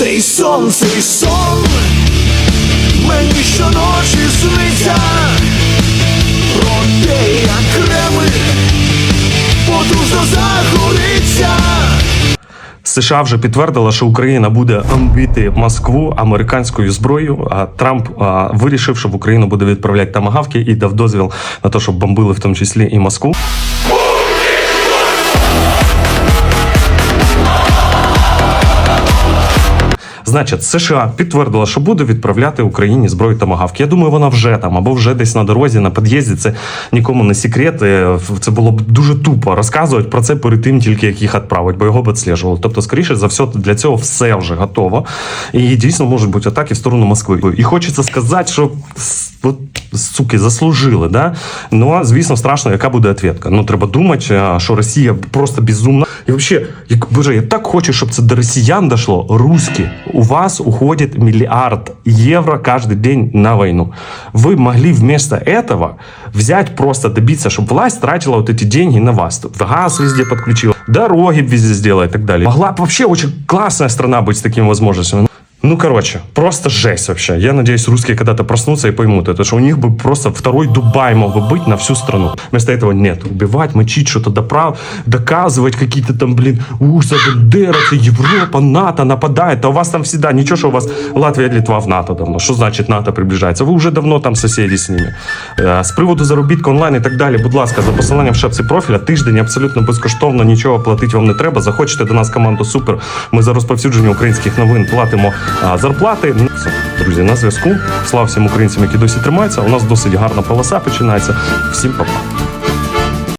Цей сон, цей сон мені щоночі сниться Проте як Кремль потужно загориться США вже підтвердила, що Україна буде бомбити Москву американською зброєю. А Трамп а, вирішив, що в Україну буде відправляти тамагавки і дав дозвіл на те, щоб бомбили в тому числі і Москву. Значить, США підтвердила, що буде відправляти Україні зброю тамагавки. Я думаю, вона вже там або вже десь на дорозі, на під'їзді. Це нікому не секрет. Е, Це було б дуже тупо розказувати про це перед тим, тільки як їх відправити, бо його б відслежували. Тобто, скоріше за все, для цього все вже готово. І дійсно можуть бути атаки в сторону Москви. І хочеться сказати, що от, суки заслужили. Да? Ну а звісно, страшно, яка буде відповідка. Ну треба думати, що Росія просто безумна. І взагалі, як боже, я так хочу, щоб це до росіян дошло. Русські, у вас уходит миллиард евро каждый день на войну. Вы могли вместо этого взять просто добиться, чтобы власть тратила вот эти деньги на вас. Тут газ везде подключила, дороги везде сделала и так далее. Могла бы вообще очень классная страна быть с такими возможностями. Ну, короче, просто жесть вообще. Я надеюсь, русские когда-то проснутся и поймут это, что у них бы просто второй Дубай мог бы быть на всю страну. Вместо этого нет. Убивать, мочить, что-то доправ, доказывать какие-то там, блин, ужасы, Бандера, это Европа, НАТО нападает. А у вас там всегда ничего, что у вас Латвия и Литва в НАТО давно. Что значит НАТО приближается? Ви вже давно там сусіди з ними. Е, З приводу заробітку онлайн і так далі, будь ласка, за посиланням в шапці профіля, тиждень абсолютно безкоштовно, нічого платити вам не треба. Захочете до нас команду супер. Ми за розповсюдження українських новин платимо а, зарплати. Ну, друзі, на зв'язку. Слава всім українцям, які досі тримаються. У нас досить гарна полоса починається. Всім па-па.